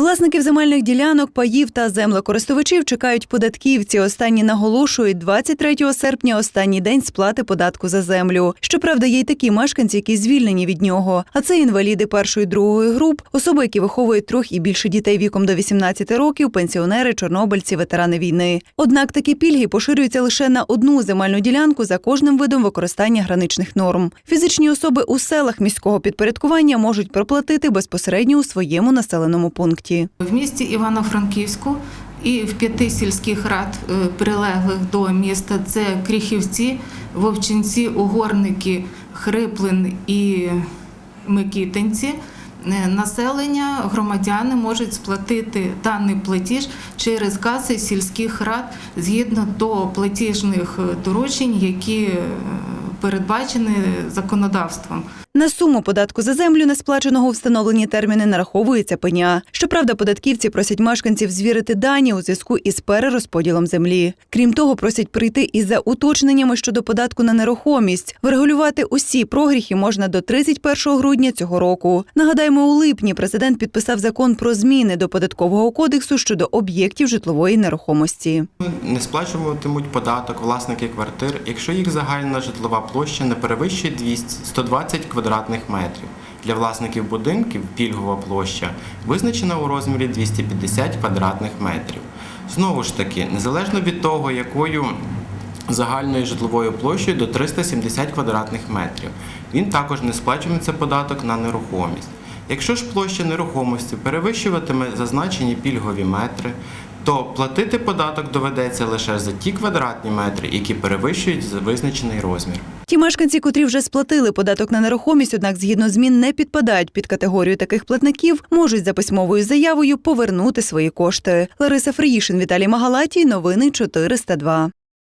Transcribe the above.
Власників земельних ділянок, паїв та землекористувачів чекають податківці. Останні наголошують 23 серпня останній день сплати податку за землю. Щоправда, є й такі мешканці, які звільнені від нього. А це інваліди першої другої груп, особи, які виховують трьох і більше дітей віком до 18 років, пенсіонери, чорнобильці, ветерани війни. Однак такі пільги поширюються лише на одну земельну ділянку за кожним видом використання граничних норм. Фізичні особи у селах міського підпорядкування можуть проплатити безпосередньо у своєму населеному пункті. В місті Івано-Франківську і в п'яти сільських рад е, прилеглих до міста це Кріхівці, Вовчинці, Угорники, Хриплин і Микітинці. Е, Населення, громадяни можуть сплатити даний платіж через каси сільських рад згідно до платіжних доручень, які е, передбачені законодавством. На суму податку за землю, не сплаченого у встановлені терміни, нараховується пеня. Щоправда, податківці просять мешканців звірити дані у зв'язку із перерозподілом землі. Крім того, просять прийти із за уточненнями щодо податку на нерухомість. Врегулювати усі прогріхи можна до 31 грудня цього року. Нагадаємо, у липні президент підписав закон про зміни до податкового кодексу щодо об'єктів житлової нерухомості. Не сплачуватимуть податок власники квартир, якщо їх загальна житлова площа не перевищує 200 120 квадратних метрів. Для власників будинків пільгова площа визначена у розмірі 250 квадратних метрів. Знову ж таки, незалежно від того, якою загальною житловою площею до 370 квадратних метрів. Він також не сплачуватиметься податок на нерухомість. Якщо ж площа нерухомості перевищуватиме зазначені пільгові метри, то платити податок доведеться лише за ті квадратні метри, які перевищують визначений розмір. Ті мешканці, котрі вже сплатили податок на нерухомість, однак згідно змін не підпадають під категорію таких платників, можуть за письмовою заявою повернути свої кошти. Лариса Фриїшин, Віталій Магалатій. Новини 402.